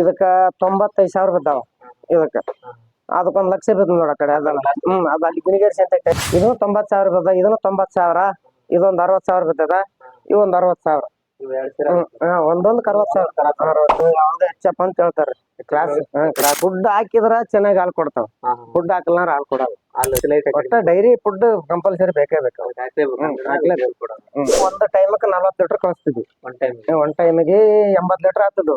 ಇದಕ್ಕ ತೊಂಬತ್ತೈದು ಸಾವಿರ ಬಿದ್ದಾವ. ಇದಕ್ಕ. ಅದಕ್ಕೊಂದ್ ಲಕ್ಷ ಬಿದ್ದು ನೋಡ ಕಡೆ ಅದಲ್ಲ. ಹ್ಮ್ ಅದು ಅಲ್ಲಿ ಗುಣಿಗೇರಿ ಅಂತ ಐತೆ ಇದು ತೊಂಬತ್ ಸಾವಿರ ಬಿದ್ದ ಇದನ್ನು ತೊಂಬತ್ ಸಾವಿರ ಇದೊಂದ್ ಅರವತ್ ಸಾವಿರ ಬಿದ್ದದ ಇವೊಂದ್ ಅರವತ್ ಸಾವಿರ. ಒಂದೊಂದಕ್ಕೆ ಅರವತ್ ಸಾವಿರ. ಹೆಚ್ಚಪ್ಪ ಅಂತ ಹೇಳ್ತಾರೆ. ಕ್ಲಾಸ್ ಕ್ಲಾಸ್ ಫುಡ್ ಹಾಕಿದ್ರ ಚೆನ್ನಾಗಿ ಹಾಲು ಕೊಡ್ತಾವ. ಫುಡ್ ಹಾಕಲ್ಲ ಹಾಲು ಕೊಡಲ್ಲ. ಒಟ್ಟ ಡೈರಿ ಫುಡ್ ಕಂಪಲ್ಸರಿ ಬೇಕೇ ಬೇಕು. ಒಂದ್ ಟೈಮಕ್ಕೆ ನಲ್ವತ್ ಲೀಟರ್ ಕಳಿಸ್ತಿದ್ವಿ. ಒಂದ್ ಟೈಮಿಗೆ ಎಂಬತ್ ಲೀಟರ್ ಆಗ್ತದ್ದು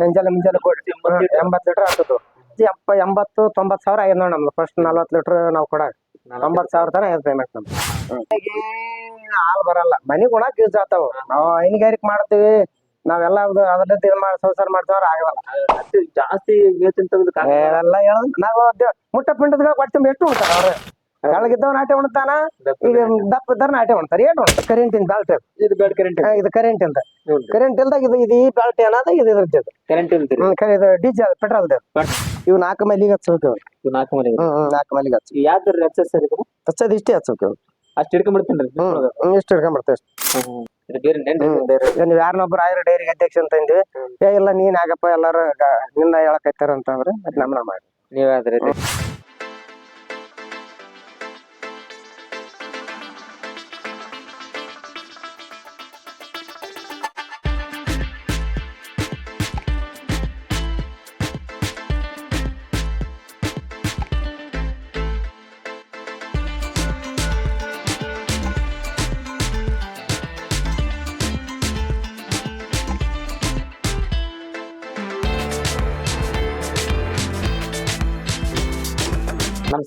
ಸಂಜಾಲ ಮುಂಜಾನೆ ಕೊಡಿ ಎಂಬತ್ ಲೀಟರ್ ಆಗ್ತದ್ದು ಎಪ್ಪ ಎಂಬತ್ತು ತೊಂಬತ್ ಸಾವಿರ ಆಗಿದೆ ನೋಡಿ ನಮ್ದು. ಫಸ್ಟ್ ನಲ್ವತ್ತು ಲೀಟರ್ ನಾವು ಕೊಡಾಕ. ತೊಂಬತ್ ಸಾವಿರ ತನ ಆಯ್ತು ಪೇಮೆಂಟ್ ನಮ್ದು. ಹಾಲು ಬರಲ್ಲ. ಮನಿ ಕೂಡ ಯೂಸ್ ಆಗ್ತಾವ. ನಾವು ಹೈನುಗಾರಿಕೆ ಮಾಡ್ತೀವಿ. ನಾವೆಲ್ಲ ಅದು ಅದ್ರದ್ದು ಇದು ಮಾಡಿ ಸಂಸಾರ ಮಾಡ್ತಾವ್ರ ಆಗಲ್ಲ. ಜಾಸ್ತಿ ಎಲ್ಲ ಹೇಳೋದು? ನಾವು ಮುಟ್ಟ ಪಿಂಡದ ಕೊಟ್ಟು ಎಷ್ಟು ಉಣ್ತಾರ ಅವ್ರು? ಕೆಳಗಿದ್ದವ್ ನಾಟೆ ಉಣ್ತಾನ? ಈಗ ದಪ್ಪ. ಇದ್ದಾರ ನಾಟೆ ಉಣ್ತಾರ. ಏಟ್ ಉಣ್ತಾರ? ಕರೆಂಟಿನ ಬ್ಯಾಲ್ಟ್ ಇದು ಬ್ಯಾಡ್ ಕರೆಂಟ್ ಇದು ಕರೆಂಟ್ ಇಂದ ಕರೆಂಟ್ ಇಲ್ದಾಗ ಇದು ಇದು ಈ ಬ್ಯಾಲ್ಟ್ ಏನಾದ ಇದು ಇದ್ರದ್ದು ಇದು. ಕರೆಂಟ್ ಇಲ್ದ ಇದು ಡೀಸೆಲ್ ಪೆಟ್ರೋಲ್ ಇವು ನಾಲ್ಕು ಮೈಲಿಗೆ ಹಚ್ಚೋಕೆ ಇವು ನಾಲ್ಕು ಮೈಲಿಗೆ. ಹ್ಮ್ ನಾಕ್ ನಾಲ್ಕು ಮೈಲಿಗೆ ಹಚ್ಚ ಯಾವ್ದ್ರ ರೆಚ್ಚ ಸರ್ ಇದು ಹಚ್ಚೋದು ಇಷ್ಟೇ ಹಚ್ಚೋಕೆ ಅಷ್ಟು ಹಿಡ್ಕೊಂಡ್ಬಿಡ್ತೀನಿ ಹ್ಮ್ ಹ್ಮ್, ಇಷ್ಟು ಬೇರೆ ಈಗ ನೀವು ಯಾರನ್ನೊಬ್ರು ಆಯ್ರ ಡೈರಿಗೆ ಅಧ್ಯಕ್ಷ ಅಂತ ಅಂದ್ವಿ. ಏ ಇಲ್ಲ ನೀನ್ ಆಗಪ್ಪ ಎಲ್ಲಾರು ನಿನ್ನ ಹೇಳಕ್ ಹೇಳಕತ್ತಾರ ಅಂತಂದ್ರೆ ನಮ್ಮನ್ನ ಮಾಡಿ. ನೀವಾದ್ರೆ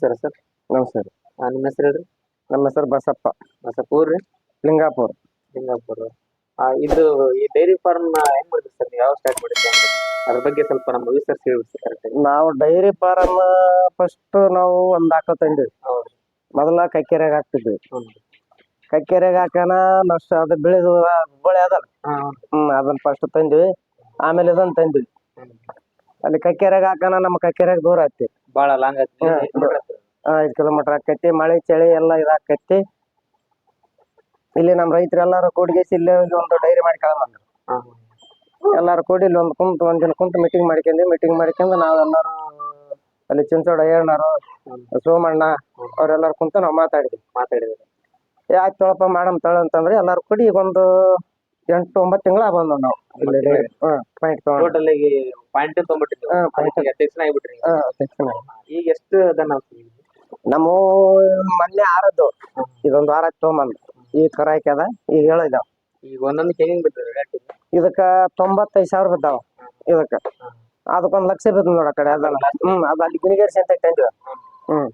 ನಮಸ್ಕಾರ ಸರ್. ನಮಸ್ಕಾರ. ನಿಮ್ಮ ಹೆಸರು ಹೇಳ್ರಿ? ನಮ್ಮ ಹೆಸರು ಬಸಪ್ಪ. ಬಸಪ್ಪ ಊರ್ರಿ? ಲಿಂಗಾಪುರ. ಲಿಂಗಾಪುರ. ಆ, ಇದು ಈ ಡೈರಿ ಫಾರ್ಮ್ ಹೆಂಗ್ ಮಾಡಿದ್ರಿ ಸರ್ ನೀವು? ಯಾವ ಸ್ಟಾರ್ಟ್ ಮಾಡಿದ್ರಿ ಅಂತ ಅದ್ರ ಬಗ್ಗೆ ಸ್ವಲ್ಪ ನಮ್ಮ ವಿಸ್ತರಿಸಿ ಹೇಳ್ಬಿಡ್ತೀವಿ ಕರೆಕ್ಟ್ ನಾವು ಡೈರಿ ಫಾರಮ್ ಫಸ್ಟ್ ನಾವು ಒಂದ್ ಆಕಳ ತಂದಿವಿ. ಹೌದು ಮೊದಲ ಕೈಕೆರೆಗೆ ಹಾಕ್ತಿದ್ವಿ. ಹ್ಮ್ ಹಾಕೋಣ ಹಾಕನ ನಷ್ಟ ಅದು ಬೆಳೆದು ಹುಬ್ಬಳ್ಳಿ ಅದಲ್ಲ. ಹಾ ಹ್ಮ್ ಅದನ್ನ ಫಸ್ಟ್ ತಂದ್ವಿ. ಆಮೇಲೆ ಇದನ್ನ ತಂದ್ವಿ. ಅಲ್ಲಿ ಕೈಕೆರೆಗೆ ಹಾಕೋಣ ನಮ್ಮ ಕೈಕೆರೆಗೆ ದೂರ ಐತಿ ಬಾಳ ಲಾಂಗ್ ಆಗ್ತದೆ ಐದು ಕಿಲೋಮೀಟರ್ ಆಕೈತಿ. ಮಳೆ ಚಳಿ ಎಲ್ಲ ಇದಾಕೈತಿ. ಇಲ್ಲಿ ನಮ್ಮ ರೈತರು ಎಲ್ಲರೂ ಕೂಡಿಗೆಸಿ ಇಲ್ಲೇ ಒಂದು ಡೈರಿ ಮಾಡಿ ಮಾಡ್ಕೊಳ್ಳೋಣ ಎಲ್ಲಾರು ಕೂಡಿ ಇಲ್ಲಿ ಒಂದು ಒಂದ್ ದಿನ ಕುಂತು ಮೀಟಿಂಗ್ ಮಾಡ್ಕೊಂಡಿ ಮೀಟಿಂಗ್ ಮಾಡ್ಕೊಂಡು ನಾವೆಲ್ಲರೂ ಅಲ್ಲಿ ಚಿಂಚೋಡ ಏಳ್ನಾರು ಸೋಮಣ್ಣ ಅವ್ರೆಲ್ಲರೂ ಕುಂತ ನಾವು ಮಾತಾಡಿದ್ವಿ. ಮಾತಾಡಿದ್ವಿ ಯಾಕೆ ತೊಳಪ ಮಾಡಮ್ ತಳ ಅಂತಂದ್ರೆ ಎಲ್ಲಾರು ಕೂಡಿ ಈಗ ಒಂದು ಎಂಟು ಒಂಬತ್ತು ತಿಂಗಳ ಬಂದು ನಾವು. ಇಲ್ಲಿ ಪಾಯಿಂಟ್ ಟೋಟಲ್ ಪಾಯಿಂಟ್. ಅಧ್ಯಕ್ಷನ ಆಗ್ಬಿಟ್ರಿ. ಈಗ. ಎಷ್ಟು ದನ ನಮ್ಮ ಮೊನ್ನೆ ಆರದ್ದು ಇದೊಂದು ವಾರ ತೊಗೊಂಬಂದ್. ಈ ಕರ ಹಾಕ್ಯದ ಈಗ ಹೇಳಿದ. ಈಗ ಒಂದೊಂದು ಹೆಂಗ್ ಬಿಟ್ಟಿದೆ ರೇಟ್ ಇದಕ್ಕ ತೊಂಬತ್ತೈದು ಸಾವಿರ ಬಿದ್ದಾವ ಇದಕ್ಕ. ಅದಕ್ಕೊಂದ್ ಲಕ್ಷ ಬಿದ್ದು ನೋಡ ಕಡೆ ಅದಲ್ಲ. ಹ್ಮ್ ಅದು ಅಲ್ಲಿ ಗುಣಿಗೇರಿಸಿ ಅಂತ ತಂದ್ವಿ ಹ್ಮ್.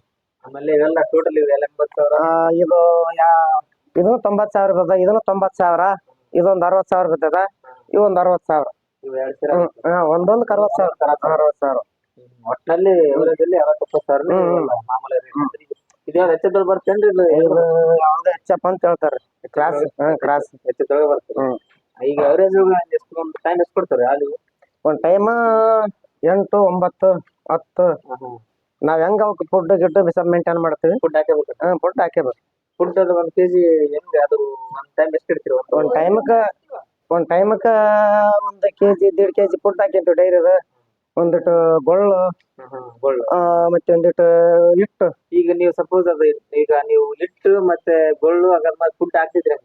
ಆಮೇಲೆ ಇವೆಲ್ಲ ಟೋಟಲ್ ಇವೆಲ್ಲ ಎಂಬತ್ತು ಸಾವಿರ? ಆ, ಇದು ಯಾ ಇದು ತೊಂಬತ್ ಸಾವಿರ ಬಿದ್ದ ಇದನ್ನು ತೊಂಬತ್ ಸಾವಿರ ಇದೊಂದ್ ಅರವತ್ತು ಸಾವಿರ ಬಿದ್ದದ ಇವೊಂದ್ ಅರವತ್ತು ಸಾವಿರ. ಇವು ಎರಡು ಸಾವಿರ ಹ್ಮ್ ಹಾ, ಒಂದೊಂದಕ್ಕೆ ಅರವತ್ ಸಾವಿರ. ಅರವತ್ ಸಾವಿರ. ಒಟ್ಟಿನಲ್ಲಿ ಅರವತ್ತು ಸಾವಿರ. ಹ್ಮ್. ಐತ್ರಿ. ಇದ್ಯಾವ ಬರ್ತೇನ್ರಿ ಇದು ಇದು ಯಾವ್ದು ಹೆಚ್ಚಪ್ಪ ಅಂತ ಹೇಳ್ತಾರೆ ಕ್ರಾಸ್ ಹ್ಮ್ ಕ್ರಾಸ್ ಹೆಚ್ಚದಲ್ಲಿ ಬರ್ತದೆ ಹ್ಮ್. ಈಗ ಅವರೇಜ್ ಎಷ್ಟು ಒಂದು ಟೈಮ್ ಎಷ್ಟು ಕೊಡ್ತಾರೆ ಹಾಲು ಒಂದ್ ಟೈಮ್ ಎಂಟು ಒಂಬತ್ತು ಹತ್ತು. ನಾವ್ ಹೆಂಗ ಅವಕ್ಕೆ ಫುಡ್ ಗಿಡ್ ಬಿಸ ಮೇಂಟೈನ್ ಮಾಡ್ತೀವಿ. ಫುಡ್ ಹಾಕಬೇಕು ಹ್ಮ್ ಫುಡ್ ಹಾಕೇಬೇಕು ಫುಡ್ ಅದು ಒಂದು ಕೆಜಿ ಹೆಂಗ್ ಅದು ಒಂದ್ ಟೈಮ್ ಎಷ್ಟು ಇಡ್ತೀರಿ? ಒಂದು ಒಂದ್ ಟೈಮಕ್ಕ ಒಂದ್ ಟೈಮಕ್ಕ ಒಂದ್ ಕೆಜಿ ದೇಡ್ ಕೆಜಿ ಫುಡ್ ಹಾಕಿಂತು ಡೈರಿದ ಒಂದಿಟ್ಟು ಗೊಳ್ಳು ಆ, ಮತ್ತೆ ಒಂದಿಟ್ಟು ಹಿಟ್ಟು. ಈಗ ನೀವು ಸಪೋಸ್ ಅದು ಈಗ ನೀವು ಹಿಟ್ಟು ಮತ್ತೆ ಗೊಳ್ಳು ಅದ್ರ ಫುಡ್ ಹಾಕ್ತಿದ್ರೆ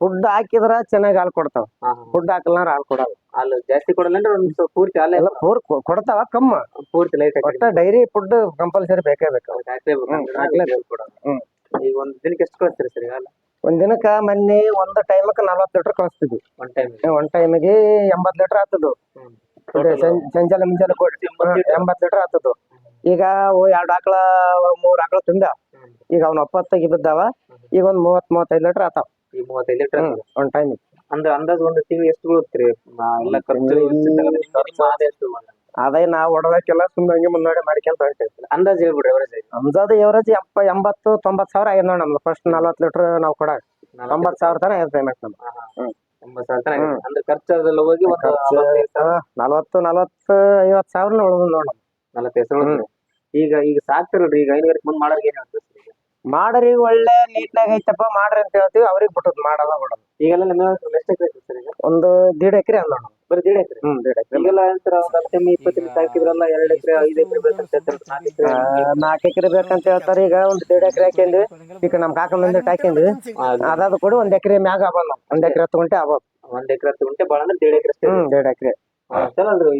ಫುಡ್ ಹಾಕಿದ್ರ ಚೆನ್ನಾಗಿ ಹಾಲು ಕೊಡ್ತಾವ. ಫುಡ್ ಹಾಕಲ್ಲ ಹಾಲು ಕೊಡಲ್ಲ. ಹಾಲು ಜಾಸ್ತಿ ಕೊಡಲ್ಲ ಅಂದ್ರೆ ಒಂದು ಸ್ವಲ್ಪ ಪೂರ್ತಿ ಹಾಲು ಎಲ್ಲ ಪೂರ್ ಕೊಡ್ತಾವ ಕಮ್ಮ. ಪೂರ್ತಿ ಲೈಟ್ ಒಟ್ಟ ಡೈರಿ ಫುಡ್ ಕಂಪಲ್ಸರಿ ಬೇಕೇ ಬೇಕು. ಈಗ ಒಂದ್ ದಿನಕ್ಕೆ ಎಷ್ಟು ಕಳಿಸ್ತೀರಿ ಸರ್ ಹಾಲು? ಒಂದ್ ದಿನಕ್ಕ ಮೊನ್ನೆ ಒಂದ್ ಟೈಮಕ್ಕೆ ನಲ್ವತ್ತು ಲೀಟರ್ ಕಳಿಸ್ತಿದ್ವಿ ಒನ್ ಟೈಮ್ ಒಂದ್ ಟೈಮಿಗೆ ಎಂಬತ್ ಲೀಟರ್ ಆಗ್ತದ್ದು ಸಂಜಾಲ ಮುಂಜಾನೆ ಕೊಡಿ. ಎಂಬತ್ ಲೀಟರ್. ಆಗ್ತದ್ದು. ಈಗ ಓ ಎರಡ್ ಆಕಳ ಮೂರ್ ಆಕಳ ತಿಂದ ಈಗ ಅವ್ನ ಒಪ್ಪತ್ತಾಗಿ ಬಿದ್ದಾವ. ಈಗ ಒಂದ್ ಮೂವತ್ ಮೂವತ್ತೈದು ಲೀಟರ್ ಆತಾವ್. ಈಗ ಮೂವತ್ತೈದು ಲೀಟರ್ ಒಂದ್ ಟೈಮ್ ಅಂದ್ರೆ ಅಂದಾಜ್ ಒಂದು ತಿಂಗಳು ಎಷ್ಟು ಬೀಳುತ್ತೀರಿ? ಎಲ್ಲ ಖರ್ಚು ಎಷ್ಟು ಅದೇ ನಾವ್ ಹೊಡೋದಕ್ಕೆಲ್ಲ ಸುಮ್ಮನೆ ಹಂಗೆ ಮುನ್ನಡೆ ಮಾಡ್ಕೊಂತ ಹೊಂಟೈತಿ ಅಂದಾಜು ಹೇಳ್ಬಿಡ್ರಿ ಎವರೇಜ್ ಅಂದಾಜ್ ಎವರೇಜ್ ಎಪ್ಪ ಎಂಬತ್ತು ತೊಂಬತ್ ಸಾವಿರ ಆಗಿದೆ ನೋಡಿ ನಮ್ದು. ಫಸ್ಟ್ ನಲ್ವತ್ ಲೀಟರ್ ನಾವು ಕೊಡ ತೊಂಬತ್ ಸಾವಿರ ತನ ಆಗಿದೆ ಪೇಮೆಂಟ್ ನಮ್ದು. ಸಾವಿರ ತನಕ. ಅಂದ್ರೆ ಖರ್ಚು ಹೋಗಿ ಒಂದು ಖರ್ಚು, ನಲವತ್ತು ನಲವತ್ತು ಐವತ್ ಸಾವಿರ ಉಳಿದ್ ನೋಡ್ ನಲವತ್ತೈದು ಸಾವಿರ ಉಳಿದ್ರೆ. ಈಗ ಈಗ ಸಾಕ್ತಿರಲ್ರಿ ಈಗ ಹೈನುಗಾರಿಕೆ ಮುಂದೆ ಮಾಡೋರಿಗೆ ಏನ್ ಹೇಳ್ತೀರಿ ಸರ್ ಈಗ? ಮಾಡ್ರಿ ಒಳ್ಳೆ ನೀಟ್ನಾಗ ಐತಪ್ಪ ಮಾಡ್ರಿ ಅಂತ ಹೇಳ್ತೀವಿ ಅವ್ರಿಗೆ ಬಿಟ್ಟದ್ ಮಾಡಲ್ಲ ಬಿಡೋದು ಈಗೆಲ್ಲ ನಿಮ್ಮ ಸರ್ ಈಗ? ಒಂದು ದೀಡ್ ಎಕರೆ ಅಂದ ಬರೀ ದೇಡ್ ಎಕರೆ. ಹ್ಮ್ ದೇಡ್ ಎಕರೆ ಈಗೆಲ್ಲ ಒಂದ್ ಹತ್ತು ಎಮ್ಮೆ ಇಪ್ಪತ್ತು ಎಮ್ಮೆ ಸಾಕಿದ್ರಲ್ಲ ಎರಡ್ ಎಕರೆ ಐದ್ ಎಕರೆ ಬೇಕಂತ ಹೇಳ್ತಾರೆ. ನಾಲ್ಕು ಎಕರೆ ನಾಲ್ಕು ಎಕರೆ ಬೇಕಂತ ಹೇಳ್ತಾರೆ. ಈಗ ಒಂದ್ ದೇಡ್ ಎಕರೆ ಹಾಕ್ಯಂದ್ವಿ ಈಗ ನಮ್ ಕಾಕ ಮಂದಿ ಹಾಕ್ಯಂದ್ವಿ ಅದಾದ ಕೂಡ ಒಂದ್ ಎಕರೆ ಮ್ಯಾಗ ಆಗಲ್ಲ ಒಂದ್ ಎಕರೆ ತಗೊಂಡೆ ಆಗೋದು ಒಂದ್ ಎಕರೆ ಹತ್ತು ಬಹಳ ಅಂದ್ರೆ ದೇಡ್ ಎಕರೆ ಹ್ಮ್ ದೇಡ್ ಎಕರೆ.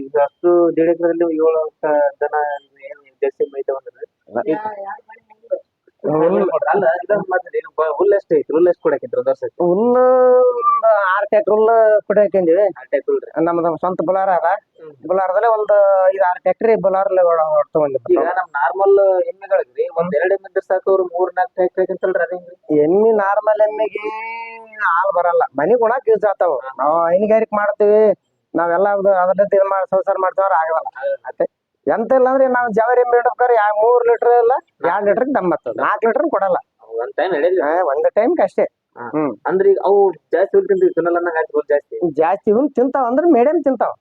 ಈಗ ಅಷ್ಟು ದೇಡ್ ಎಕರೆ ಏಳು ಜನ ದನ ಏನು ಜರ್ಸಿ ಮೈತಾವ ಅಂದ್ರೆ ಅಲ್ಲ ಬ- ಹುಲ್ಲು ಎಷ್ಟು ಐತಿ ಹುಲ್ಲು ಎಷ್ಟು ಕೊಡಕಿದ್ರು ಒಂದ್ ಹುಲ್ಲು ಒಂದ್ ಆರ್ ಟ್ಯಾಕ್ಟರ್ ಹುಲ್ಲು ಕುಡಿ ಆರ್ ಟೈಪ್ ಹುಲ್ರಿ ನಮ್ದು ಸ್ವಂತ ಬುಲಾರ ಅದ. ಬುಲಾರದಲ್ಲೇ ಒಂದ್ ಐದ್ ಆರ್ ಟ್ಯಾಕ್ಟ್ರಿ ಬುಲಾರ ಈಗ ನಮ್ ನಾರ್ಮಲ್ ಎಮ್ಮೆಗಳಿಗ್ರಿ ಒಂದ್ ಎರಡ್ ಎಮ್ಮೆ ಇದ್ರೆ ಸಾಕು ಅವ್ರು ಮೂರ್ ನಾಲ್ಕು ಟ್ಯಾಕ್ಟ್ರಿ ಅಂತಲ್ರಿ ಅದೇನ್ರಿ ಎಮ್ಮಿ ನಾರ್ಮಲ್ ಎಮ್ಮಿಗೆ ಹಾಲ್ ಬರಲ್ಲ. ಮನಿ ಗುಣಕ್ ಯೂಸ್ ಆಗ್ತಾವ. ನಾವು ಹೈನುಗಾರಿಕೆ ಮಾಡ್ತೀವಿ. ನಾವೆಲ್ಲ ಅದ್ರದ್ದು ಇದು ಮಾಡಿ ಸಂಸಾರ ಮಾಡ್ತಾವ್ರ ಆಗಲ್ಲ. ಎಂತ ಇಲ್ಲ ಅಂದ್ರೆ ನಾವು ಜವರಿ ಇಡ್ಬೇಕಾದ್ರೆ ಮೂರ್ ಲೀಟರ್ ಇಲ್ಲ ಎರಡ್ ಲೀಟರ್ ದಮ್ಮತ್ತ ನಾಲ್ಕು ಲೀಟರ್ ಕೊಡಲ್ಲ. ಒಂದ್ ಟೈಮ್ ಒಂದ್ ಟೈಮ್ ಅಷ್ಟೇ. ಅಂದ್ರೆ ಈಗ ಅವು ಜಾಸ್ತಿ ಹುಲ್ ತಿಂತೀವಿ ತಿನ್ನಲ್ಲ ಜಾಸ್ತಿ. ಜಾಸ್ತಿ ಹುಲ್ ತಿಂತಾವ ಅಂದ್ರೆ ಮೇಡಮ್ ತಿಂತಾವ.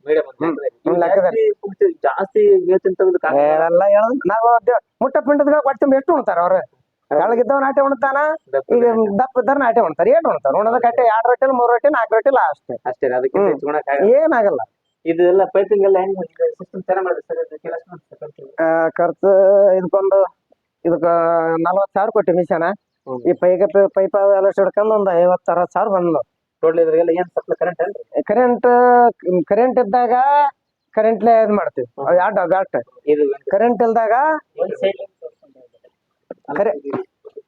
ಹ್ಮ್, ಜಾಸ್ತಿ ನಾವು ಮುಟ್ಟ ಪಿಂಡದ ಕೊಡ್ತೀವಿ ಎಷ್ಟು ಉಣ್ತಾರ ಅವ್ರ? ಕೆಳಗಿದ್ದವ್ ನಾಟೆ ಉಣ್ತಾನ? ಈಗ ದಪ್ಪ. ಇದ್ದಾರ ನಾಟೆ ಉಣ್ತಾರ. ಏಟ್ ಉಣ್ತಾರ. ಉಣ್ಣದ ಕಟ್ಟೆ ಎರಡ್ ರೊಟ್ಟಿ ಮೂರ್ ರೊಟ್ಟಿ ನಾಲ್ಕು ರೊಟ್ಟಿ ಅಷ್ಟೇ. ಅಷ್ಟೇ ಹ್ಮ್. ಏನಾಗಲ್ಲ. ಇದೆಲ್ಲ ಪೈಪಿಂಗ್ ಎಲ್ಲ ಹೆಂಗ್ ಸಿಸ್ಟಮ್ ಚೆನ್ನಾಗಿ ಮಾಡಿದ್ರೆ ಸರ್ ಕೆಲಸ ಖರ್ಚು. ಇದಕ್ಕೊಂದು ಇದಕ್ಕ ನಲ್ವತ್ ಸಾವಿರ ಕೊಟ್ಟಿ ಮಿಷನ. ಈ ಪೈಗ ಪೈಪ್ ಎಲ್ಲ ಹಿಡ್ಕೊಂಡು ಒಂದ್ ಐವತ್ ಅರವತ್ತು ಸಾವಿರ ಬಂದ್ಲು ಟೋಟಲ್ ಇದ್ರಾಗೆಲ್ಲ ಏನ್ ಸಪ್ಲೈ ಕರೆಂಟ್ ಅಲ್ರಿ ಕರೆಂಟ್ ಕರೆಂಟ್ ಇದ್ದಾಗ ಕರೆಂಟ್ಲೆ ಇದ್ ಮಾಡ್ತೀವಿ. ಎರಡು ಬ್ಯಾಟ್ ಇದು ಕರೆಂಟ್ ಇಲ್ದಾಗ ಕರೆ-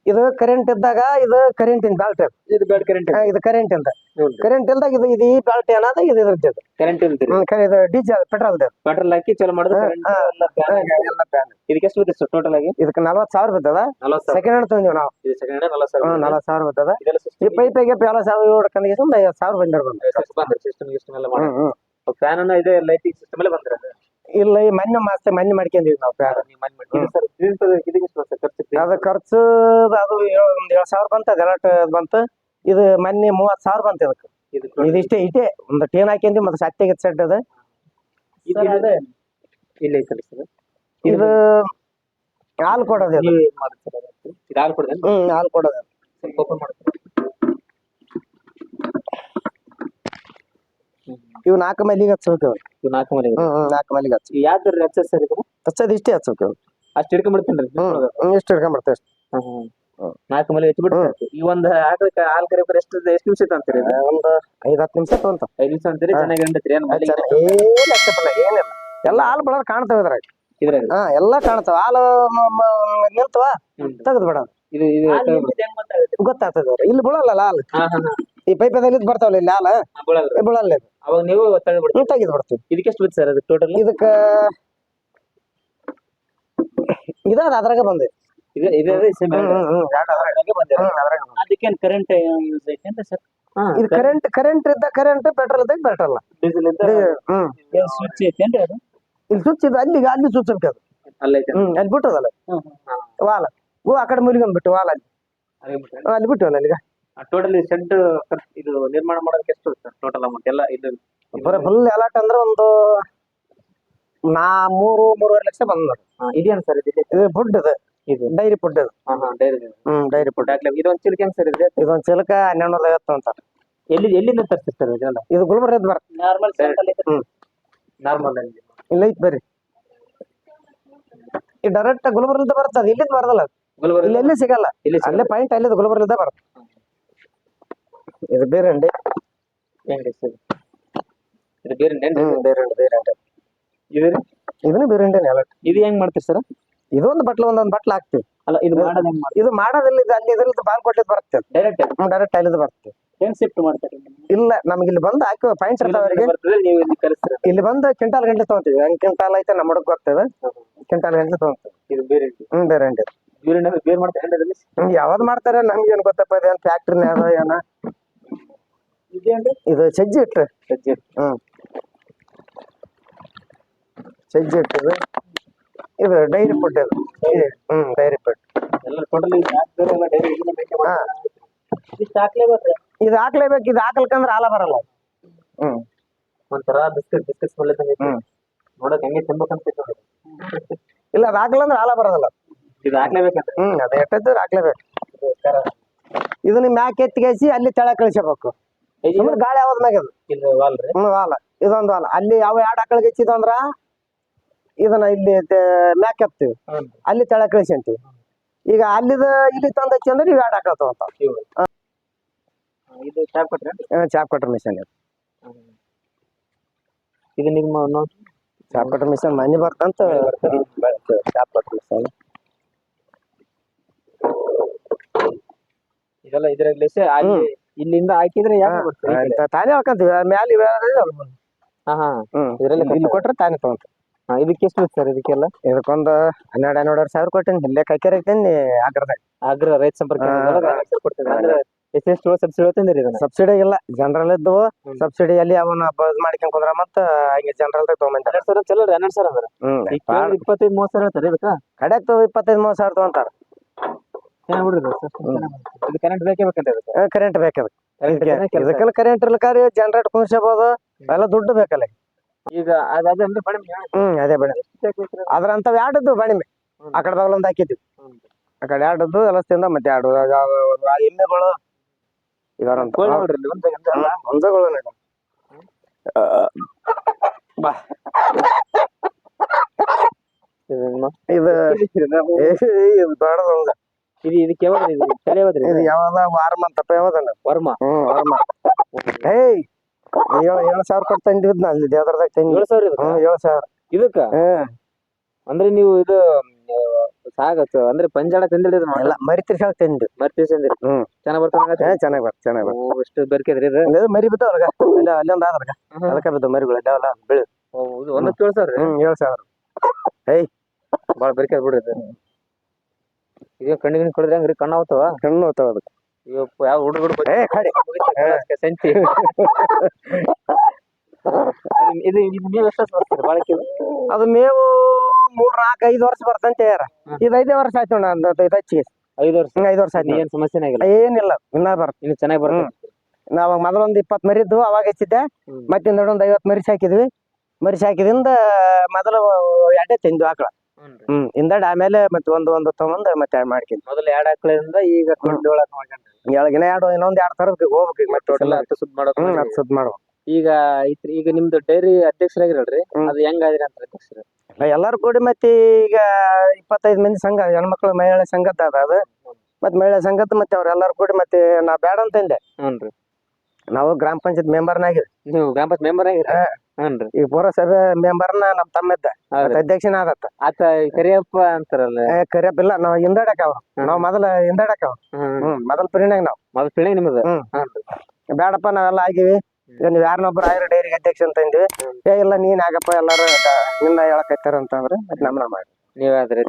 ಇದು ಕರೆಂಟ್ ಇದ್ದಾಗ ಇದು ಕರೆಂಟಿನ ಬ್ಯಾಲ್ಟ್ ಇದು ಬ್ಯಾಡ್ ಕರೆಂಟ್ ಇದು ಕರೆಂಟ್ ಇಂದ. ಕರೆಂಟ್ ಇಲ್ದಾಗ ಇದು ಇದು ಈ ಬ್ಯಾಲ್ಟ್ ಏನಾದ ಇದು ಇದ್ರದ್ದು ಇದು. ಕರೆಂಟ್ ಇಲ್ದಿರಿ. ಹ್ಮ್, ಕರೆ ಇದು ಡೀಸೆಲ್ ಪೆಟ್ರೋಲ್ ಪೆಟ್ರೋಲ್ ಹಾಕಿ ಚಲೋ ಮಾಡಿದ್ರೆ current. ಎಲ್ಲ fan. ಇದಕ್ಕೆ ಎಷ್ಟು ಟೋಟಲ್ ಆಗಿ? ಇದಕ್ಕೆ ಸಾವಿರ ಬಿದ್ದದ ನಲವತ್ತು ಸಾವಿರ. ಸೆಕೆಂಡ್ ಹ್ಯಾಂಡ್ ತಂದಿವಿ ನಾವು. ಇದು ನಲವತ್ತು ಸಾವಿರ ಹ್ಮ್, ನಲ್ವತ್ ಸಾವಿರ ಬಿದ್ದದ ಇದೆಲ್ಲ ಈ ಪೈಪಿಗೆ ಪ್ಯಾಲ ಸಾವಿರ ಒಂದು ಐವತ್ತು ಸಾವಿರ ಬಂದಿರ್ ಬಂದ. ಬಂದ್ರೆ ಸಿಸ್ಟಮ್ ಗಿಸ್ಟಮ್ ಎಲ್ಲ ಮಾಡಿ ಹ್ಮ್ ಹ್ಮ್. ಫ್ಯಾನ್ ಅನ್ನ ಇದೆ ಲೈಟಿಂಗ್ ಸಿಸ್ಟಮ್ ಎಲ್ಲ ಬಂದ್ರೆ ಇಲ್ಲ ಈ ಮಣ್ಣು ಮಾಸ್ತೆ ಮಣ್ಣು ಮಾಡ್ಕೊಂಡಿವಿ ನಾವು ಪ್ಯಾರ ನೀವು ಮನೆ ಮಾಡಿ ಇದು ಸರ್ ಇದಕ್ಕೆ ಎಷ್ಟು ಅದ ಖರ್ಚು ಅದು ಒಂದ್ ಏಳ್ ಸಾವಿರ ಬಂತ ಗಲಾಟೆ ಬಂತು. ಇದು ಮೊನ್ನೆ ಮೂವತ್ ಸಾವಿರ ಬಂತ ಇದಕ್ಕೆ ಇದು ಇದಿಷ್ಟೇ ಇಟ್ಟೆ ಒಂದು ಟೇನ್ ಹಾಕ್ಯಂದಿ ಮತ್ತೆ ಸತ್ತೆಗೆ ಸೆಟ್ ಅದ. ಇದು ಇಲ್ಲ ಐತಲ್ಲ ಸರ್? ಇದು ಹಾಲು ಕೊಡೋದು ಇದು ಇದು ಹಾಲು ಕೊಡ್ದೇನು ಹ್ಮ್ ಹಾಲು ಕೊಡೋದು ಸ್ವಲ್ಪ ಓಪನ್ ಇವು ನಾಲ್ಕು ಮಲ್ಲಿಗೆ ಹಚ್ಚಬೇಕು ಇವು. ನಾಲ್ಕು ಮನೆ ಹ್ಮ್ ನಾಲ್ಕು ಮಲ್ಲಿಗೆ ಹಚ್ಚಿ ಯಾವ್ದು ಹಚ್ಚ ಸರ್ ಇದು? ಹಚ್ಚೋದು ಇಷ್ಟೇ ಹಚ್ಬೇಕು ಇವು. ಅಷ್ಟು ಹಿಡ್ಕೊಂಡ್ಬಿಡ್ತೀನಿ ಹ್ಮ್ ಇಷ್ಟು ಹ್ಮ್. ನಾಲ್ಕು ಮನೆ ಹಚ್ಚಿಬಿಟ್ಟು ಈ ಒಂದು ಹಾಕಕ್ಕೆ ಹಾಲ್ ಕರಿಬೇಕು ಎಷ್ಟು ಎಷ್ಟು ನಿಮಿಷ ಅಂತೀರಿ ಇದು? ಒಂದು ಐದ್ ಹತ್ತು ನಿಮಿಷ ತೊಗೊಂತ ಐದ್ ನಿಮಿಷ ಅಂತೀರಿ? ಚೆನ್ನಾಗಿ ಅಂಡತ್ರಿ ಏನು ಮಲ್ಲಿಗೆ ಏನ್ ಲೆಕ್ಕಪಲ್ಲ ಏನಿಲ್ಲ ಎಲ್ಲ ಹಾಲು ಬಳೋದು ಕಾಣ್ತಾವ ಇದ್ರಾಗ. ಇದ್ರಾಗ. ಹಾ ಎಲ್ಲಾ ಕಾಣ್ತಾವ. ಹಾಲು ಮ- ಮ- ನಿಂತವ ಹ್ಮ್. ತೆಗೆದು ಬಿಡ ಇದು ಇದು ಗೊತ್ತಾಗ್ತದ ಇಲ್ಲಿ ಬಿಡಲ್ಲ ಹಾಲು? ಹಾ ಹಾ ಹಾ. ಈ ಪೈಪದಲ್ಲಿ ಇದು ಬರ್ತಾವಲ್ಲ ಇಲ್ಲಿ ಹಾಲು? ಬೀಳಲ್ರಿ. ಇದು. ಅವಾಗ ನೀವು ತಳ್ಳಿಬಿಡ್ತೀರಿ ಹ್ಮ್ ತೆಗೆದು ಬಿಡ್ತೀವಿ. ಇದಕ್ಕೆ ಎಷ್ಟು ಬಿತ್ತು ಸರ್ ಅದು ಟೋಟಲ್ ಇದಕ್ಕ ಇದು ಎರಡ್ ಅದ್ರಾಗ. ಬಂದೈತಿ. ಅದಕ್ಕೇನು ಕರೆಂಟ್ ಯೂಸ್ ಐತೆ ಅಂತ ಸರ್ ಇದು ಕರೆಂಟ್ ಕರೆಂಟ್ ಇದ್ದ ಕರೆಂಟ್ ಪೆಟ್ರೋಲ್ ಇದ್ದಾಗ ಪೆಟ್ರೋಲ್ ಡೀಸೆಲ್ ಅಂತ ಹ್ಮ್. ಸ್ವಿಚ್ ಐತೇನ್ರಿ ಅದು? ಇಲ್ಲಿ ಸ್ವಿಚ್ ಇದು ಅಲ್ಲಿಗೆ ಅಲ್ಲಿ ಸ್ವಿಚ್ ಅದು. ಅಲ್ಲ ಐತೆ. ಹ್ಮ್ ಅಲ್ಲಿ ಬಿಟ್ಟದಲ್ಲ. ವಾಲ. ಓ ಆ ಕಡೆ ಮುರಿಗೊಂಡ್ ಬಿಟ್ಟು ವಾಲ ಅಲ್ಲಿ. ಅಲ್ಲಿ ಬಿಟ್ಟವಲ್ಲ ಅಲ್ಲಿಗ. ಟೋಟಲಿ ಶೆಡ್ ಇದು ನಿರ್ಮಾಣ ಮಾಡೋದಕ್ಕೆ ಎಷ್ಟು ಟೋಟಲ್ ಅಮೌಂಟ್ ಎಲ್ಲ ಇದು ಬರೀ ಫುಲ್ ಅಲಾಟ್ ಅಂದ್ರೆ ಒಂದು ನಾ ಮೂರು ಮೂರುವರೆ ಲಕ್ಷ ಬಂದ್ ಇದೇನ್ ಸರ್ ಇದು? ಇದು ಫುಡ್ ಇದು ಇದು. ಡೈರಿ ಫುಡ್ ಇದು ಹಾ ಹಾ ಡೈರಿ ಹ್ಮ್ ಡೈರಿ ಫುಡ್ ಡಾಕ್ಲೆ ಇದು ಒಂದು ಚಿಲ್ಕೆ ಹೆಂಗ್ ಸರ್ ಇದೆ? ಇದೊಂದ್ ಚಿಲಕ ಹನ್ನೆರಡು ನೂರ ಐವತ್ತು ಅಂತ. ಎಲ್ಲಿ ಎಲ್ಲಿಂದ ತರ್ತೀರಿ ಸರ್ ಇದೆಲ್ಲ? ಇದು ಗುಲ್ಬರ್ಗದ ಬರ್ತದೆ ನಾರ್ಮಲ್ ಹ್ಮ್. ನಾರ್ಮಲ್ ಅಲ್ಲಿ. ಇಲ್ಲ ಐತ್ ಬರ್ರಿ. ಈ ಡೈರೆಕ್ಟ್ ಗುಲ್ಬರ್ಗದ ಬರ್ತದೆ ಇಲ್ಲಿಂದ ಬರದಲ್ಲ ಅದು. ಗುಲ್ಬರ್ಗ ಇಲ್ಲಿ ಎಲ್ಲಿ ಸಿಗಲ್ಲ. ಇಲ್ಲಿ ಅಲ್ಲೇ ಪಾಯಿಂಟ್ ಅಲ್ಲಿಂದ ಗುಲ್ಬರ್ಗದ ಬರ್ತದೆ ಇದು ಬೇರೆ ಅಂಡಿ. ಹೆಂಗ್ರಿ ಸರ್? ಇದು ಬೇರೆ ನೆಂಟ್ ಹ್ಮ್ ಬೇರೆ ಅಂಡಿ ಬೇರೆ ಅಂಡಿ. ಇದು ಇದನ್ನು ಬೇರೆ ಅಂಡಿ ಎಲಾಟ್ ಇದು ಹೆಂಗ್ ಮಾಡ್ತೀರಿ ಸರ್? ಇದೊಂದು ಬಟ್ಲ ಒಂದೊಂದು ಬಟ್ಲ ಹಾಕ್ತಿವಿ. ಅಲ್ಲ ಇದು ಮಾಡೋದು ಹೆಂಗ್ ಮಾಡ್ತೀರಿ? ಇದು ಮಾಡೋದಿಲ್ಲ ಇದು ಅಲ್ಲಿ ಇದ್ರದ್ದು ಬಾಲ್ ಕೊಟ್ಟಿದ್ ಬರುತ್ತೆ ಡೈರೆಕ್ಟ್ ಡೈರೆಕ್ಟ್ ಅಲ್ಲಿಂದ ಬರ್ತದೆ. ಹೆಂಗ್ ಶಿಫ್ಟ್ ಮಾಡ್ತಾರೆ ಇಲ್ಲ ನಮ್ಗೆ ಇಲ್ಲಿ ಬಂದು ಹಾಕಿ ಪಾಯಿಂಟ್ಸ್ ಇರ್ತಾವ ಅವರಿಗೆ ನೀವು ಇಲ್ಲಿ ಕಲಿಸ್ತೀರ ಇಲ್ಲಿ ಬಂದು ಕಿಂಟಾಲ್ ಗಂಟೆ ತಗೊಂತೀವಿ. ಹಂಗ್ ಕ್ವಿಂಟಾಲ್ ಐತೆ ನಮ್ಮ ಹುಡುಗ ಗೊತ್ತದ? ಕ್ವಿಂಟಾಲ್ ಗಂಟೆ ತಗೊಂತೀವಿ. ಇದು ಬೇರೆ ಹ್ಮ್ ಬೇರೆ ಅಂಡಿ ಬೇರೆ ಬೇರೆ ಮಾಡ್ತಾರೆ ಹೆಂಡದಲ್ಲಿ ಏನ್ ಯಾವ್ದು ಮಾಡ್ತಾರೆ ಏನು ಗೊತ್ತಪ್ಪ ಇದೇನ್ ಫ್ಯಾಕ್ಟ್ರಿನ ಅದ ಏನ. ಇದು ಸಜ್ಜಿ ಇಟ್ಟು ಸಜ್ಜಿ ಹ್ಮ್. ಸಜ್ಜಿ ಇಟ್ಟು ಇದು ಡೈರಿ ಫುಡ್ ಅದು ಡೈರಿ ಹ್ಞೂ ಡೈರಿ ಫುಡ್ ಇದನ್ನ ಹಾ. ಇದು ಹಾಕ್ಲೇಬೇಕು ಇದು ಹಾಕಲ್ಕಂದ್ರ ಹಾಲ ಬರಲ್ಲ. ಹ್ಮ್. ಒಂಥರ ಬಿಸ್ಕೆಟ್ ಬಿಸ್ಕೆಟ್ ಸ್ಮೆಲ್ ಇದ್ದಂಗೆ. ಹ್ಮ್. ನೋಡಕ್ ಹೆಂಗೆ ತಿನ್ಬೇಕಂತ ಇಲ್ಲ ಅದು ಹಾಕ್ಲಂದ್ರ ಹಾಲ ಬರೋದಿಲ್ಲ ಇದು ಹಾಕ್ಲೇಬೇಕಂತ ಹ್ಞೂ ಅದು ಎಟ್ಟದ್ದು ಹಾಕ್ಲೇಬೇಕು. ಇದು ನಿಮ್ ಮ್ಯಾಕ್ ಎತ್ತಿಗೆಸಿ ಅಲ್ಲಿ ತೆಳ ಕಳಿಸಬೇಕು. ಸುಮ್ಮನೆ ಗಾಳಿ ಯಾವ್ದು ಮ್ಯಾಗ ಇದು ವಾಲ್ ಇದೊಂದು ವಾಲ್ ಅಲ್ಲಿ ಯಾವ ಎರಡು ಆಕಳಿಗೆ ಹೆಚ್ಚಿದ್ವು ಅಂದ್ರ ಇದನ್ನ ಇಲ್ಲಿ ಮ್ಯಾಕ್ ಎತ್ತೀವಿ ಅಲ್ಲಿ ತೆಳಗ್ ಕಳಿಸಿ ಈಗ ಅಲ್ಲಿದ ಇಲ್ಲಿ ತಂದ ಅಂದ್ರೆ ಇವ್ ಎರಡು ಆಕಳ ತಗೊಂತಾವ ಇದು chop cutter? Chop cutter machine ಇದು. ಇದು ನಿಮ್ಮ ಚಾಪ್ ಕಟ್ರ ಮಿಷನ್ ಮನೆ ಬರ್ತಂತ ಚಾಪ್ ಕಟ್ರ್ ಮಿಷನ್ ಇದೆಲ್ಲ ಇದ್ರಲ್ಲಿ ಇಲ್ಲಿಂದ ಹಾಕಿದ್ರೆ ಯಾಕೆ? ತಾನೇ ಹಾಕಂತೀವಿ. ಮ್ಯಾಲ ಇವೆ ಹಾ ಹಾ. ಇದ್ರಲ್ಲಿ ಇಲ್ಲಿ ಕೊಟ್ರೆ ತಾನೇ ತಗೊಂತ. ಇದಕ್ಕೆ ಎಷ್ಟು ಸರ್ ಇದಕ್ಕೆಲ್ಲ? ಇದಕ್ಕೊಂದು ಹನ್ನೆರಡು ಹನ್ನೆರಡು ಸಾವಿರ ಕೊಟ್ಟೇನಿ. ಇಲ್ಲೇ ಕೈಕೇರಿ ಆಗ್ರದಾಗ ಆಗ್ರ ರೈತ ಸಂಪರ್ಕ ಎಷ್ಟೆಷ್ಟು ಸಬ್ಸಿಡಿ ತಂದಿರಿ ಇದನ್ನ? ಸಬ್ಸಿಡಿ ಇಲ್ಲ ಜನರಲ್ ಇದ್ದವು. ಸಬ್ಸಿಡಿ ಅಲ್ಲಿ ಅವನ ಬಸ್ ಮಾಡ್ಕೊಂಡ್ ಕುಂದ್ರ ಮತ್ತ ಹಂಗೆ ಜನರಲ್ ತಗೊಂಬಂದ ಹನ್ನೆರಡು ಸಾವಿರ ಚಲೋ ಹನ್ನೆರಡು ಸಾವಿರ ಅಂದ್ರೆ? ಇಪ್ಪತ್ತೈದು ಮೂವತ್ತು ಸಾವಿರ ಹೇಳ್ತಾರೆ ಇದಕ್ಕ? ಕಡೆಕ್ ಇಪ್ಪತ್ತೈದು ಮೂವತ್ತು ಸಾವಿರ ತಗೊಂತಾರ. ಇದು ಕರೆಂಟ್ ಬೇಕೇ ಬೇಕಂತ ಕರೆಂಟ್ ಬೇಕದ ಇದಕ್ಕೆಲ್ಲ ಕರೆಂಟ್ ಇರ್ಲಿಕ್ಕಾರಿ ಜನರೇಟ್ ಕುಣಿಸಬಹುದು ಎಲ್ಲ ದುಡ್ಡು ಬೇಕಲ್ಲ. ಈಗ ಅದಂದ್ರೆ ಬಣ್ಣ ಹ್ಮ್ ಅದೇ ಬೇಡ ಅದ್ರ ಅಂತವ್ ಎರಡದ್ದು ಬಾಣಿಮೆ ಆ ಕಡೆ ಬಾಗಲ ಒಂದ್ ಹಾಕಿದ್ವಿ. ಆ ಕಡೆ ಎರಡದ್ದು ಎಲ್ಲಸ್ತಿಂದ ಮತ್ತೆ ಎರಡು ಆ ಎಮ್ಮೆಗಳು ಇದಾರಂತ. ಕೋಳಿ ನೋಡ್ರಿ ಇಲ್ಲಿ ಒಂದು ಒಂದು ಅಲ್ಲ. ಒಂದಗಳು ಬಾ. ಇದನ್ನ? ಇದು ಏ, ಇದು ದೊಡ್ಡದೊಂದು. ಇದು ಇದಕ್ಕೆ ಯಾವಾಗ ಇದು? ತಲೆ ಯಾವ್ದ್ರಿ ಇದು? ಯಾವಾಗ? ವಾರ ಮಂತಪ್ಪ ಯಾವ್ದಲ್ಲ ವರ್ಮ. ಹ್ಮ್ ವರ್ಮ. ಏಯ್! ಏಳು ಏಳು ಸಾವಿರ ಕೊಟ್ಟು ತಂದಿದ್ ಅಲ್ಲಿ ದೇವದ್ರದಾಗ ತಂದಿ. ಏಳು ಸಾವಿರ ಇದಕ್ಕ? ಹ್ಮ್ ಏಳು ಸಾವಿರ. ಇದಕ್ಕ? ಹ್ಮ್ ಅಂದ್ರೆ ನೀವು ಇದು ಸಾಗತ್ತ ಅಂದ್ರೆ ಪಂಜಾಳ ತಂದಿಡಿ ಎಲ್ಲ ಮರಿ ತಿರ್ಸಾಕ್ ತಂದಿ. ಮರಿ ತಂದಿರಿ? ಹ್ಮ್. ಚೆನ್ನಾಗ್ ಬರ್ತದ ಏ ಚೆನ್ನಾಗಿ ಬರ್ ಚೆನ್ನಾಗಿ ಬರ್ ಓ, ಎಷ್ಟು ಬರ್ಕದ್ರಿ ಇದು? ಇದು ಮರಿ ಬಿದ್ದು ಅವ್ರಗ ಇಲ್ಲ ಅಲ್ಲೊಂದು ಆದ್ರಗ ಅದಕ್ಕೆ ಬಿದ್ದಾವ ಮರಿಗಳು ಎಲ್ಲ ಬೆಳೆ. ಒಂದ್ ಒಂದಕ್ಕೆ ಏಳು ಸಾವಿರ ಹ್ಮ್ ಏಳು ಸಾವಿರ. ಭಾಳ ಬರ್ಕದ್ ಬಿಡ್ರಿ ಇದು. ಈಗ ಕಣ್ಣಿಗೆ ಕೊಡಿದ್ರೆ ಹಂಗ್ರಿ? ಕಣ್ಣು ಹೋಗ್ತಾವ ಕಣ್ಣು ಹೋಗ್ತಾವ ಅದಕ್ಕೆ. ಇವಪ್ಪ ಯಾವ ಹುಡುಗ ಹುಡುಗ ಏ ಕಡಿ. ಸಂತಿ ಇದು ಇದು ನೀವು ಎಷ್ಟು ಬರ್ತೀರಿ ಬಾಳಕಿ ಅದು ಮೇವು ಮೂರ್ ನಾಲ್ಕು ಐದು ವರ್ಷ ಬರ್ತಂತೆ ಯಾರ. ಇದು ಐದೇ ವರ್ಷ ಆಯ್ತು ನಾನು ಇದು ಹಚ್ಚಿ ಐದು ವರ್ಷ? ಐದು ವರ್ಷ ಆಯ್ತು. ಏನ್ ಸಮಸ್ಯೆ ಆಗಿಲ್ಲ ಏನಿಲ್ಲ ಇನ್ನ ಬರ್ತ ಇನ್ನು ಚೆನ್ನಾಗಿ ಬರ್ ನಾವ್ ಮೊದಲೊಂದ್ ಇಪ್ಪತ್ ಮರಿ ಇದ್ವು ಅವಾಗ ಹಚ್ಚಿದ್ದೆ. ಮತ್ತೆ ಒಂದ್ ಐವತ್ ಮರಿ ಸಾಕಿದ್ವಿ ಮರಿ ಸಾಕಿದಿಂದ ಮೊದಲು ಎರಡೇ ತಿಂದ್ವಿ ಆಕಳ. ಹ್ಮ್ ಹಿಂದಡ್ ಆಮೇಲೆ ಮತ್ತೆ ಒಂದು ಒಂದು ತಗೊಂಡ್ ಮತ್ತೆ ಎರಡ್ ಮಾಡ್ಕೊಂಡ್ ಮೊದಲು ಎರಡ್ ಹಾಕ್ಲಿಂದ ಈಗ ಕೆಳಗಿನ ಒಳಗ್ ಮಾಡ್ಕೊಂಡ್ರಿ. ಎಳಗಿನ ಎರಡು ಇನ್ನೊಂದ್ ಎರಡ್ ತರ ಹೋಗ್ಬೇಕು ಈಗ ಮತ್ತೆ ಟೋಟಲ್ ಹತ್ತು ಸುತ್ತ ಮಾಡೋದು ಹ್ಮ್ ಮಾಡಿ. ಹತ್ತು ಸುದ್ ಈಗ ಐತ್ರಿ ಈಗ ನಿಮ್ದು ಡೈರಿ ಅಧ್ಯಕ್ಷರಾಗಿರಲ್ರಿ ಹ್ಮ್. ಅದು ಹೆಂಗಾದ್ರಿ ಅಂತ ಅಧ್ಯಕ್ಷರು? ಎಲ್ಲಾರು ಕೂಡಿ ಮತ್ತೆ ಈಗ ಇಪ್ಪತ್ತೈದು ಮಂದಿ ಸಂಘ ಹೆಣ್ಮಕ್ಳು ಮಹಿಳಾ ಸಂಘದ ಅದ ಅದು. ಮತ್ತೆ ಮಹಿಳೆ ಸಂಘದ ಮತ್ತೆ ಅವ್ರೆಲ್ಲಾರು ಕೂಡಿ ಮತ್ತೆ ನಾ ಬೇಡ ಅಂತಂದೆ ಹ್ಞೂನ್ರಿ. ನಾವು ಗ್ರಾಮ ಪಂಚಾಯತ್ ಮೆಂಬರ್ನಾಗಿವಿ ನೀವು ಗ್ರಾಮ ಪಂಚಾಯತ್ ಮೆಂಬರ್ ಆಗಿರ ಹ್ಞೂನ್ರಿ ಈಗ ಪುರಸಭೆ ಮೆಂಬರ್ನ ನಮ್ ತಮ್ಮಿದ್ದ. ಹೌದ್ರಿ ಅಧ್ಯಕ್ಷನ ಆದತ್ತ ಆತ ಕರಿಯಪ್ಪ ಅಂತಾರಲ್ಲ? ಏ, ಕರಿಯಪ್ಪಿಲ್ಲ ನಾವು ಹಿಂದಡಕ ಅವ್ರು. ನಾವು ನಾವ್ ಮೊದಲ ಹಿಂದಡಕ ಅವ್ರು. ಹ್ಮ್. ಮೊದಲ ಪಿರಿನಾಗ ನಾವು. ಮೊದಲು ಪಿಳಿ ನಿಮ್ಮದು ಹ್ಮ್. ಬೇಡಪ್ಪ ನಾವೆಲ್ಲ ಆಗಿವಿ. ನೀವು ನೀವ್ ಯಾರನ್ನೊಬ್ರು ಆಗಿರೋ ಡೈರಿಗೆ ಅಧ್ಯಕ್ಷ ಅಂತ ಅಂದ್ವಿ. ಏ ಇಲ್ಲ ನೀನ್ ಆಗಪ್ಪ ಎಲ್ಲಾರು ನಿನ್ನ ಹೇಳಕ್ ಐತಾರ ಅಂತಂದ್ರೆ ಮತ್ತೆ ನಮ್ನ ಮಾಡಿ. ನೀವಾದ್ರಿ